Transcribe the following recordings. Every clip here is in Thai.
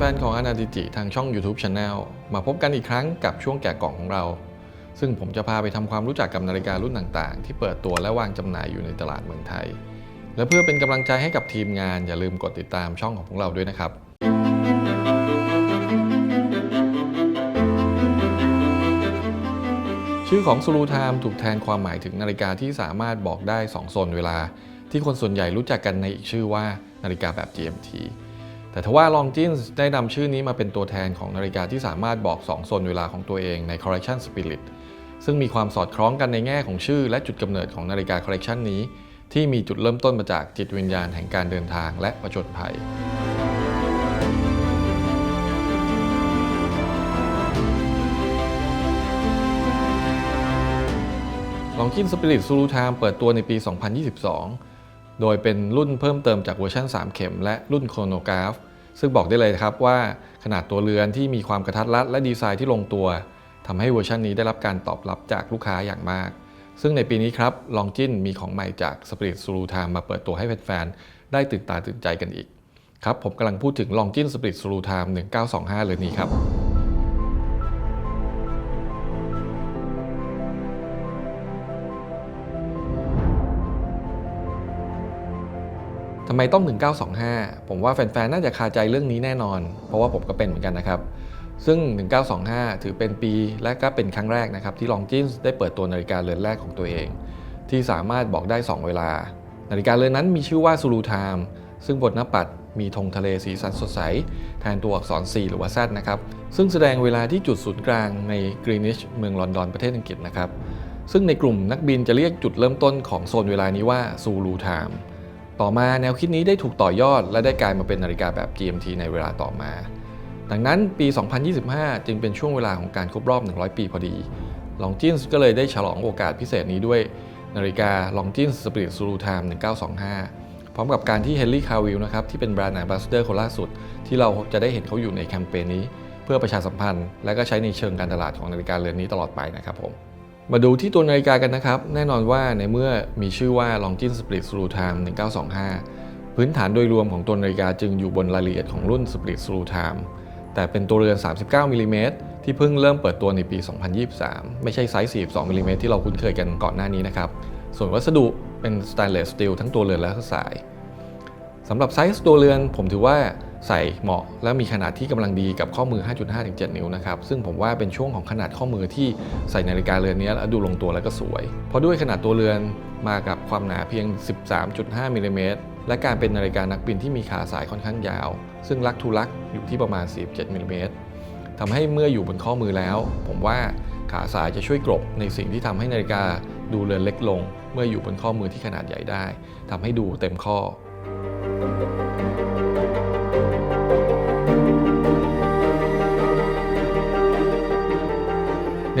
ฟนๆ ของอนาดิจิทางช่อง YouTube Channel มาพบกันอีกครั้งกับช่วงแกะกล่องของเรา ซึ่งผมจะพาไปทำความรู้จักกับนาฬิการุ่นต่างๆ ที่เปิดตัวและวางจำหน่ายอยู่ในตลาดเมืองไทย และเพื่อเป็นกำลังใจให้กับทีมงานอย่าลืมกดติดตามช่องของพวกเราด้วยนะครับชื่อของซูรูไทม์ถูกแทนความหมายถึงนาฬิกาที่สามารถบอกได้ 2 โซนเวลา ที่คนส่วนใหญ่รู้จักกันในอีกชื่อว่านาฬิกาแบบ GMT แต่ทว่าลองจินส์ได้นำชื่อนี้มาเป็นตัวแทนของนาฬิกาที่สามารถบอก 2 โซนเวลาของตัวเองใน Collection Spirit ซึ่งมีความสอดคล้องกันในแง่ของชื่อและจุดกำเนิดของนาฬิกาคอลเลกชันนี้ ที่มีจุดเริ่มต้นมาจากจิตวิญญาณแห่งการเดินทางและประจนภัยลองกินสปิริตซูรูไทม์เปิดตัวในปี 2022 โดยเป็นรุ่นเพิ่มเติมจากเวอร์ชัน3 เข็ม และรุ่นโครโนกราฟ ซึ่งบอกได้เลยครับว่าขนาดตัวเรือนที่มีความกระทัดรัดและดีไซน์ที่ลงตัวทำให้เวอร์ชันนี้ได้รับการตอบรับจากลูกค้าอย่างมาก ซึ่งในปีนี้ครับลองจินมีของใหม่จากสปิริตซูรูไทม์มาเปิดตัวให้แฟนๆได้ตื่นตาตื่นใจกันอีกครับผมกำลังพูดถึงลองจินสปิริตซูรูไทม์1925 เลยนี้ครับ ทำไมต้อง 1925 ผมว่าแฟนๆ น่าจะคาใจเรื่องนี้แน่นอน เพราะว่าผมก็เป็นเหมือนกันนะครับ ซึ่ง 1925 ถือเป็นปีและก็เป็นครั้งแรกนะครับ ที่ลองจินส์ได้เปิดตัวนาฬิกาเรือนแรกของตัวเอง ที่สามารถบอกได้ 2 เวลา นาฬิกาเรือนนั้นมีชื่อว่าซูรูไทม์ซึ่งบนหน้าปัดมีธงทะเลสีสันสดใส แทนตัวอักษร C หรือว่า Z นะครับ ซึ่งแสดงเวลาที่จุดศูนย์กลางในกรีนิชเมืองลอนดอนประเทศอังกฤษนะครับ ซึ่งในกลุ่มนักบินจะเรียกจุดเริ่มต้นของโซนเวลานี้ว่าซูรูไทม์ ต่อมาแนวคิดนี้ได้ถูกต่อยอด และได้กลายมาเป็นนาฬิกาแบบ GMT ในเวลาต่อมา ดังนั้นปี 2025 จึงเป็นช่วงเวลาของการครบรอบ 100 ปีพอดีลองจินส์ก็เลยได้ฉลองโอกาสพิเศษนี้ด้วยนาฬิกาลองจินส์สปิริตซูรูไทม์1925 พร้อมกับการที่เฮนรี่คาวิลนะครับที่เป็นแบรนด์แอมบาสเดอร์คนล่าสุด ที่เราจะได้เห็นเขาอยู่ในแคมเปญนี้ เพื่อประชาสัมพันธ์ และก็ใช้ในเชิงการตลาดของนาฬิกาเรือนนี้ตลอดไปนะครับผม มาดูที่ตัวนาฬิกากันนะครับ แน่นอนว่าในเมื่อมีชื่อว่า Longines Split Screw Time 1925 พื้นฐานโดยรวมของตัวนาฬิกาจึงอยู่บนรายละเอียดของรุ่น Split Screw Time แต่เป็นตัวเรือน 39มิลลิเมตรที่เพิ่งเริ่มเปิดตัวในปี 2023 ไม่ใช่ไซส์ 42มิลลิเมตรที่เราคุ้นเคยกันก่อนหน้านี้นะครับ ส่วนวัสดุเป็น Stainless Steel ทั้งตัวเรือนและสายสำหรับไซส์ตัวเรือนผมถือว่า ใส่เหมาะ และมีขนาดที่กำลังดีกับข้อมือ 5.5-7 นิ้วนะครับซึ่งผมว่าเป็นช่วงของขนาดข้อมือที่ใส่นาฬิกาเรือนนี้แล้วดูลงตัวแล้วก็สวย เพราะด้วยขนาดตัวเรือนมากับความหนาเพียง 13.5มิลลิเมตรและการเป็นนาฬิกานักบินที่มีขาสายค่อนข้างยาว ซึ่งลักทูลักอยู่ที่ประมาณ 47มิลลิเมตรทำให้เมื่ออยู่บนข้อมือแล้ว ผมว่าขาสายจะช่วยกลบในสิ่งที่ทำให้นาฬิกาดูเรือนเล็กลง เมื่ออยู่บนข้อมือที่ขนาดใหญ่ได้ทำให้ดูเต็มข้อ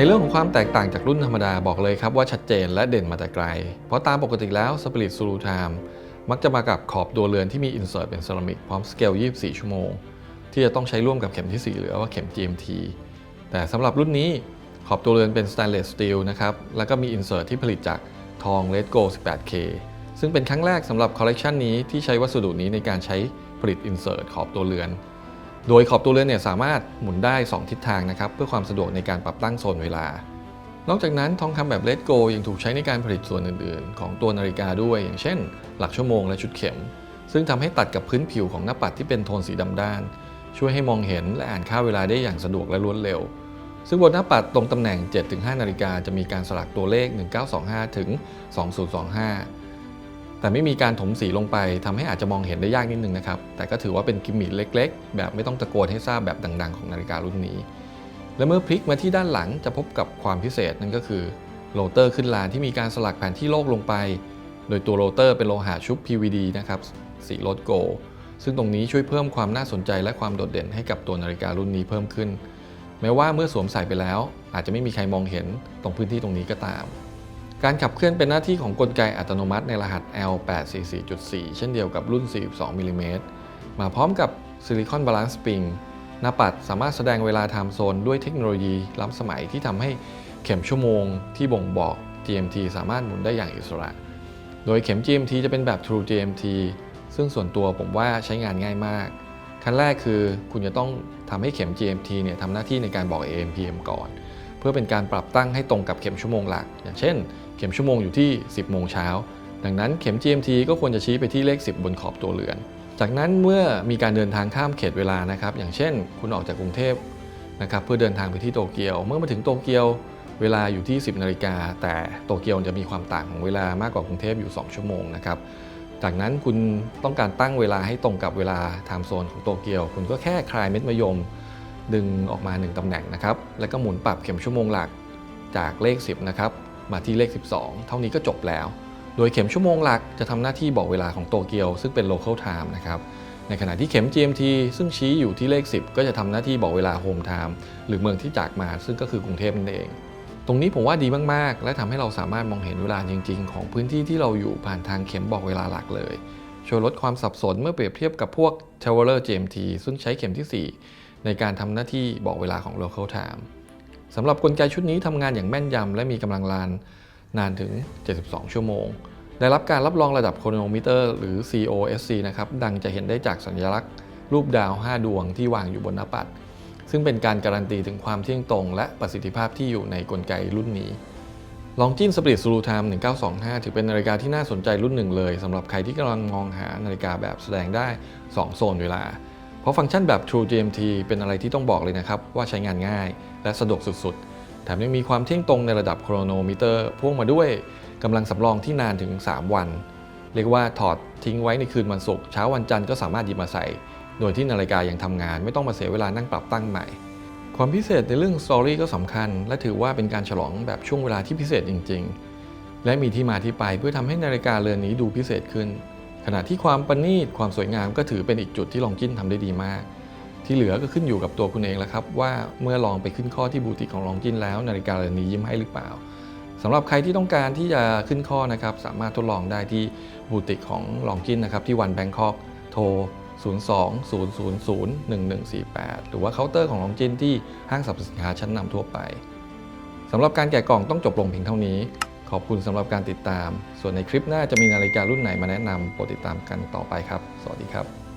ในเรื่องของความแตกต่างจากรุ่นธรรมดาบอกเลยครับว่าชัดเจนและเด่นมาแต่ไกล เพราะตามปกติแล้ว Spirit Sulu Time มักจะมากับขอบตัวเรือนที่มีอินเสิร์ตเป็นเซรามิกพร้อมสเกล 24 ชั่วโมง ที่จะต้องใช้ร่วมกับเข็มที่ 4 หรือว่าเข็ม GMT แต่สำหรับรุ่นนี้ขอบตัวเรือนเป็น Stainless Steel นะครับ แล้วก็มีอินเสิร์ตที่ผลิตจากทอง Red Gold 18K ซึ่งเป็นครั้งแรกสำหรับคอลเลกชันนี้ที่ใช้วัสดุนี้ในการใช้ผลิตอินเสิร์ตขอบตัวเรือน โดยขอบตัวเรือนเนี่ยสามารถหมุนได้ 2 ทิศทางนะครับ เพื่อความสะดวกในการปรับตั้งโซนเวลา นอกจากนั้นทองคำแบบเลดโกยังถูกใช้ในการผลิตส่วนอื่นๆ ของตัวนาฬิกาด้วย อย่างเช่น หลักชั่วโมงและชุดเข็ม ซึ่งทำให้ตัดกับพื้นผิวของหน้าปัดที่เป็นโทนสีดำด้าน ช่วยให้มองเห็นและอ่านค่าเวลาได้อย่างสะดวกและรวดเร็ว ซึ่งบนหน้าปัดตรงตำแหน่ง 7-5 นาฬิกาจะมีการสลักตัวเลข 1925 ถึง 2025 แต่ไม่มีการถมสีลงไปทำให้อาจจะมองเห็นได้ยากนิดนึงนะครับ แต่ก็ถือว่าเป็นกิมมิคเล็ก ๆ แบบไม่ต้องตะโกนให้ทราบแบบดัง ๆ ของนาฬิการุ่นนี้ และเมื่อพลิกมาที่ด้านหลังจะพบกับความพิเศษนั่นก็คือโรเตอร์ขึ้นลานที่มีการสลักแผนที่โลกลงไป โดยตัวโรเตอร์เป็นโลหะชุบ PVD นะครับสีโรดโกลซึ่งตรงนี้ช่วยเพิ่มความน่าสนใจและความโดดเด่นให้กับตัวนาฬิการุ่นนี้เพิ่มขึ้น แม้ว่าเมื่อสวมใส่ไปแล้ว อาจจะไม่มีใครมองเห็นตรงพื้นที่ตรงนี้ก็ตาม การขับเคลื่อนเป็นหน้าที่ของกลไกอัตโนมัติในรหัส L844.4 เช่นเดียวกับรุ่น 42มิลลิเมตรมาพร้อมกับซิลิคอนบาลานซ์สปริงหน้าปัดสามารถแสดงเวลาไทม์โซนด้วยเทคโนโลยีล้ำสมัยที่ทำให้เข็มชั่วโมงที่บ่งบอก GMT สามารถหมุนได้อย่างอิสระ โดยเข็ม GMT จะเป็นแบบ True GMT ซึ่งส่วนตัวผมว่าใช้งานง่ายมาก ขั้นแรกคือคุณจะต้องทำให้เข็ม GMT เนี่ยทำหน้าที่ในการบอก AM PM ก่อน เพื่อเป็นการปรับตั้งให้ตรงกับเข็มชั่วโมงหลัก อย่างเช่น เข็มชั่วโมงอยู่ที่ 10 โมงเช้า ดังนั้นเข็ม GMT ก็ควรจะชี้ไปที่เลข 10 บนขอบตัวเรือน จากนั้นเมื่อมีการเดินทางข้ามเขตเวลานะครับ อย่างเช่น คุณออกจากกรุงเทพนะครับเพื่อเดินทางไปที่โตเกียว เมื่อมาถึงโตเกียวเวลาอยู่ที่ 10 นาฬิกา แต่โตเกียวจะมีความต่างของเวลามากกว่ากรุงเทพอยู่ 2 ชั่วโมงนะครับ จากนั้นคุณต้องการตั้งเวลาให้ตรงกับเวลาไทม์โซนของโตเกียว คุณก็แค่คลายเม็ดมะยม ดึงออกมา 1 ตำแหน่งนะครับ แล้วก็หมุนปรับเข็มชั่วโมงหลักจากเลข 10 นะครับ มาที่เลข 12 เท่านี้ก็จบแล้ว โดยเข็มชั่วโมงหลักจะทำหน้าที่บอกเวลาของโตเกียว ซึ่งเป็น local time นะครับในขณะที่เข็ม GMT ซึ่งชี้อยู่ที่เลข 10 ก็จะทำหน้าที่บอกเวลา home time หรือเมืองที่จากมาซึ่งก็คือกรุงเทพนั่นเอง ตรงนี้ผมว่าดีมาก ๆ และทำให้เราสามารถมองเห็นเวลาจริง ๆ ของพื้นที่ที่เราอยู่ผ่านทางเข็มบอกเวลาหลักเลย ช่วยลดความสับสนเมื่อเปรียบเทียบกับพวก Traveler GMT ซึ่งใช้เข็มที่ 4 ในการทำหน้าที่บอกเวลาของ local time สำหรับกลไกชุดนี้ทำงานอย่างแม่นยำและมีกำลังลานนานถึง 72 ชั่วโมง ได้รับการรับรองระดับโครโนมิเตอร์หรือ COSC นะครับ ดังจะเห็นได้จากสัญลักษณ์ รูปดาว 5 ดวงที่วางอยู่บนหน้าปัด ซึ่งเป็นการการันตีถึงความเที่ยงตรง และประสิทธิภาพที่อยู่ในกลไกรุ่นนี้ลองจินสปริตซูรูไทม์1925 ถือเป็นนาฬิกาที่น่าสนใจรุ่นหนึ่งเลยสำหรับใครที่กำลังมองหานาฬิกาแบบแสดงได้ 2 โซนเวลา เพราะฟังก์ชันแบบ True GMT เป็นอะไรที่ต้องบอกเลยนะครับ ว่าใช้งานง่าย และสะดวกสุดๆ แถมยังมีความเที่ยงตรงในระดับโครโนมิเตอร์พ่วงมาด้วยกำลังสำรองที่นานถึง 3 วัน เรียกว่าถอดทิ้งไว้ในคืนวันศุกร์เช้าวันจันทร์ก็สามารถหยิบมาใส่ โดยที่นาฬิกายังทำงาน ไม่ต้องมาเสียเวลานั่งปรับตั้งใหม่ ความพิเศษในเรื่องสตอรี่ก็สำคัญ และถือว่าเป็นการฉลองแบบช่วงเวลาที่พิเศษจริง ๆ และมีที่มาที่ไปเพื่อทำให้นาฬิกาเรือนนี้ดูพิเศษขึ้น ขณะที่ความประณีตความสวยงามก็ถือเป็นอีกจุดที่ลองจิ้นทำได้ดีมาก ที่เหลือก็ขึ้นอยู่กับตัวคุณเองแล้วครับ ว่าเมื่อลองไปขึ้นข้อที่บูติกของลองจินแล้ว นาฬิกาเรือนนี้ยิ้มให้หรือเปล่าสำหรับใครที่ต้องการที่จะขึ้นข้อนะครับ สามารถทดลองได้ที่บูติกของลองจินนะครับที่วันแบงคอกโทร 02-000-1148 หรือว่าเคาน์เตอร์ของลองจินที่ห้างสรรพสินค้าชั้นนำทั่วไปสำหรับการแกะกล่องต้องจบลงเพียงเท่านี้ ขอบคุณสำหรับการติดตาม ส่วนในคลิปหน้าจะมีนาฬิการุ่นไหนมาแนะนำโปรดติดตามกันต่อไปครับ สวัสดีครับ